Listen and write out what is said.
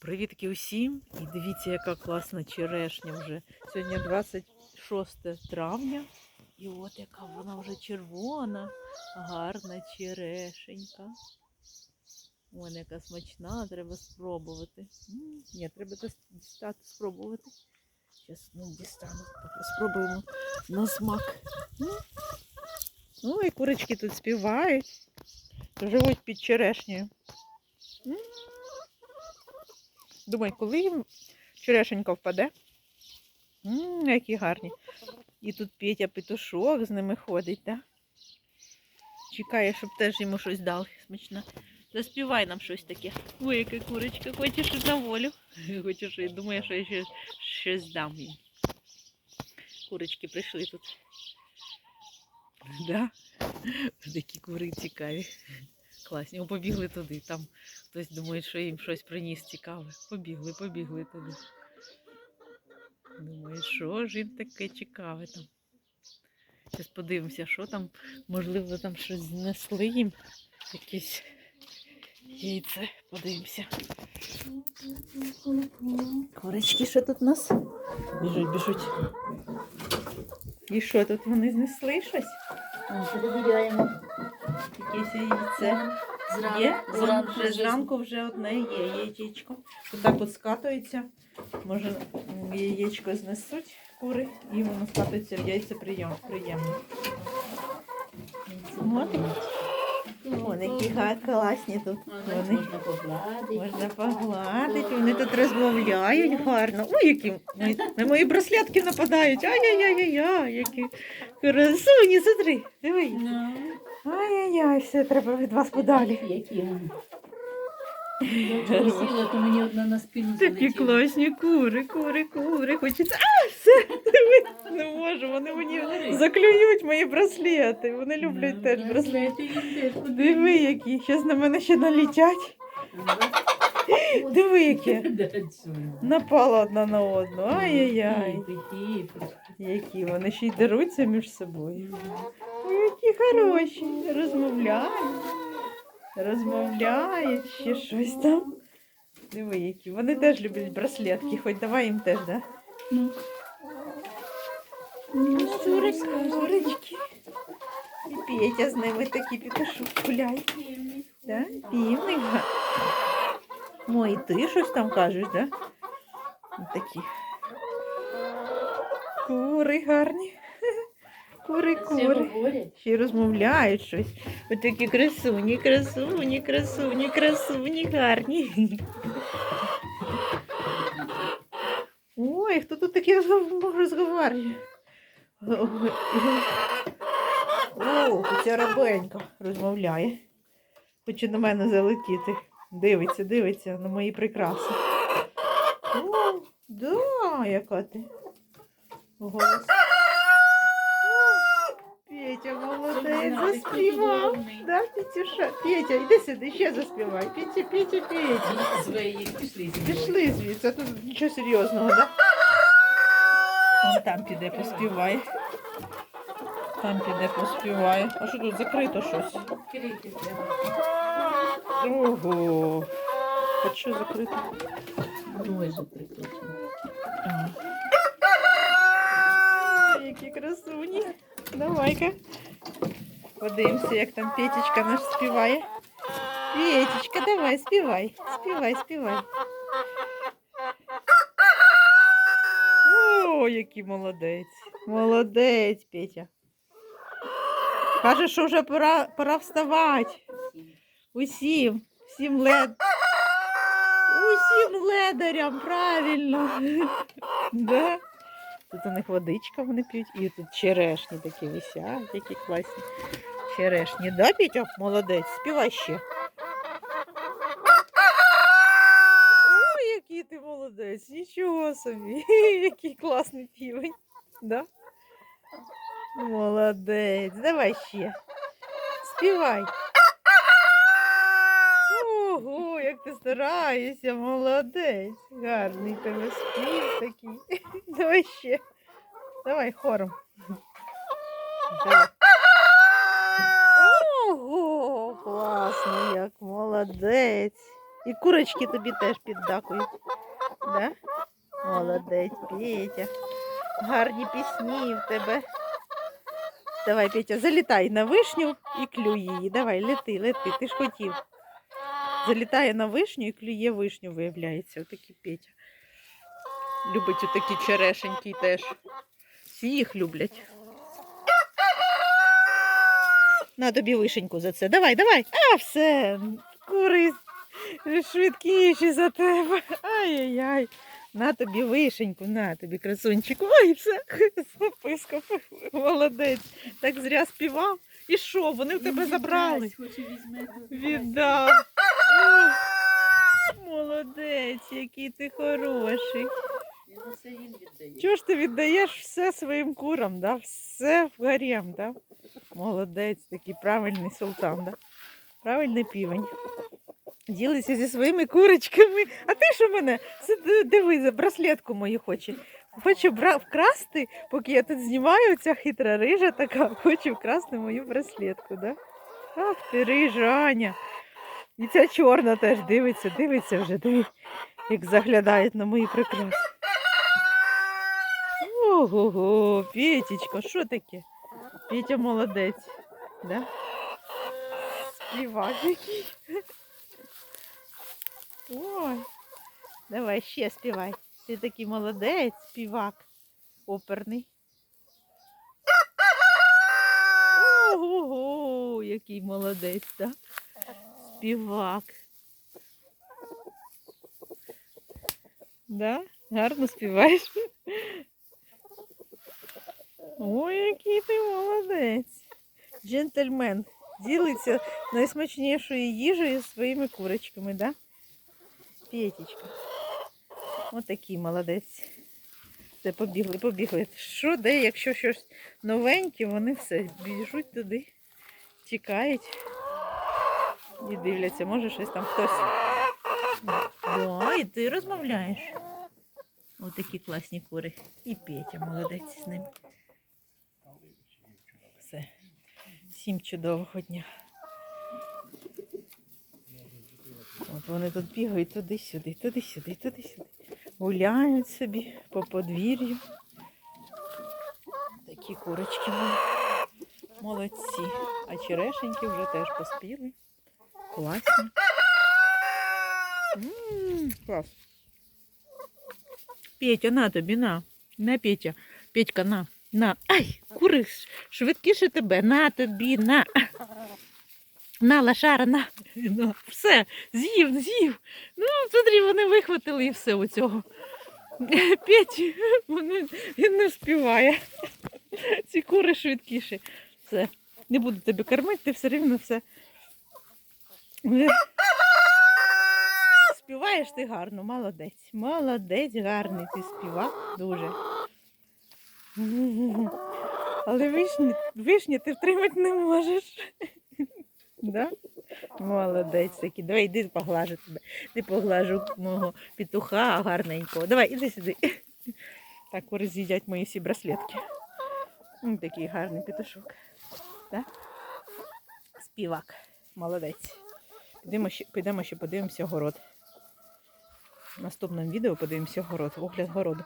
Привітки усім! І дивіться, яка класна черешня вже. Сьогодні 26 травня. І от яка вона вже червона, гарна черешенька. Вон яка смачна, треба спробувати. Ні, треба дістати, спробувати. Зараз ну, дістану, спробуємо на смак. Ой, курочки тут співають. Живуть під черешнею. Думаю, коли їм черешенька впаде. М, які гарні. І тут Петя петушок з ними ходить, так? Чекає, щоб теж йому щось дали смачне. Заспівай нам щось таке. Ой, яка курочка, хочеш на волю. Хочеш, я думаю, що я ще щось дам їм. Курочки прийшли тут. Да? Такі кури цікаві. Класні. О, побігли туди. Там хтось думає, що їм щось приніс цікаве. Побігли, побігли туди. Думаю, що ж їм таке цікаве там. Зараз подивимося, що там. Можливо, там щось знесли їм. Якесь яйце. Подивимося. Курочки, що тут у нас? Біжуть, біжуть. І що тут вони знесли щось? Перевіряємо. Якесь яйце. Є? Вон Зранку вже зранку вже одне є яєчко. Отак от скатується. Може яєчко знесуть кури і воно скатується в яйце прийом, приємно. Вони які класні тут. Вони. Можна погладити. Можна погладити, вони тут розмовляють гарно. Ой, які на мої браслетки нападають. Ай-яй-яй-яй, які красуні, смотри, диви. Ай-яй-яй, все, треба від вас подалі. Які вони. Я сіла, то мені одна на спину Такі залетіла. класні кури, кури, кури. Хочеться. А, все, диви, не можу. Вони мені заклюють мої браслети. Вони люблять Ну, теж браслети. браслети їм теж потрібні. Диви, які. Зараз на мене ще налітять. Диви, які. Напала одна на одну. Ай-яй-яй. Тихі. Які вони ще й деруться між собою. Ой, які хороші. Розмовляють. Розмовляють, ще щось там. Диви, які. Вони теж люблять браслетки, хоч давай їм теж, да? Ну. Курочки, курочки. І Петя з ними такі петушок гуляє. Да? Півник. і ти щось там кажеш, да? Такі. Кури гарні. Кури, кури. Ще розмовляють щось. Ось такі красуні, красуні, красуні, красуні, гарні. Ой, хто тут таке розговорює? О, ця рабенька розмовляє. Хоче на мене залетіти. Дивиться, дивиться на мої прикраси. О, да, яка ти. Голос. Петя, молодець, заспівав. Да, Петюша? Петя, йди сюди, ще заспівай. Петя, Петя, Петя. Звої пішли. зі. Пішли звідси, а тут нічого серйозного, да? Вон там піде поспіває. Там піде поспіває. А що тут закрито щось? Ого. А що закрито? Ой, же прикручено. А. Які красуні. Давай-ка. Подивимося, як там Петечка наш співає. Петечка, давай, співай. Співай, співай. О, який молодець. Молодець, Петя. Каже, що вже пора, пора вставати. Усім, всім лед. Усім ледарям, правильно. Да? Тут у них водичка вони п'ють, і тут черешні такі висять, які класні. Черешні, да, Петя? Молодець, співай ще. Ой, який ти молодець, нічого собі. Який класний півень. Да? Молодець, давай ще. Співай. Ого, ти стараєшся, молодець. Гарний тебе спів такий. Давай ще. Давай хором. Ого, класно, як молодець. І курочки тобі теж піддакують. Да? Молодець, Петя. Гарні пісні в тебе. Давай, Петя, залітай на вишню і клюй її. Давай, лети, лети, ти ж хотів. Залітає на вишню і клює вишню, виявляється. Отакий Петя. Любить отакі черешенькі теж. Всі їх люблять. На тобі вишеньку за це. Давай, давай. А, все. Кури швидкіші за тебе. Ай-яй-яй. На тобі вишеньку, на тобі красунчик. Ой, все. Записка. Молодець. Так зря співав. І що, вони в тебе забрали? Віддав. Молодець, який ти хороший. Чого ж ти віддаєш все своїм курам, да? все в гарем, да? Молодець, такий правильний султан, да? правильний півень. Ділися зі своїми курочками. А ти що мене? Диви, за браслетку мою хоче. Хочу бра... вкрасти, поки я тут знімаю, ця хитра рижа така, хоче вкрасти мою браслетку, да? Ах ти рижа, Аня. І ця чорна теж дивиться, дивиться вже, диви, як заглядають на мої прикраси. Ого-го, Петечка, що таке? Петя молодець, да? Співак який. Ой, давай ще співай. Ти такий молодець, співак. Оперний. Ого-го, який молодець, да? Співак. Да? Гарно співаєш. Ой, який ти молодець. Джентльмен. Ділиться найсмачнішою їжею своїми курочками, да? Петечка. Отакий молодець. Це побігли, побігли. Що, де, якщо щось новеньке, вони все біжуть туди, тікають і дивляться, може щось там хтось. Да, і ти розмовляєш. Отакі класні кури. І Петя молодець з ним. Все. Всім чудового дня. От вони тут бігають туди-сюди, туди-сюди, туди-сюди. Гуляють собі по подвір'ю. Такі курочки мої. Молодці. А черешеньки вже теж поспіли. Класні. Клас. Петя, на тобі, на. На, Петя. Петька, на. На. Ай, кури, швидкіше тебе. На тобі, на. На, лошара, на. на. Все, з'їв, з'їв. Ну, смотри, вони вихватили і все у цього. Петі, вони, він не вспіває. Ці кури швидкіші. Все. Не буду тебе кормити, ти все рівно все. Співаєш ти гарно, молодець. Молодець, гарний ти співак дуже. Але вишні, вишні ти втримати не можеш. Да? Молодець такий. Давай йди поглажу тебе. Ти поглажу мого петуха гарненького. Давай, іди сюди. Так, кури з'їдять мої всі браслетки. Такий гарний петушок. Да? Співак. Молодець. Підемо ще, підемо ще подивимося город. В наступному відео подивимося город, огляд городу.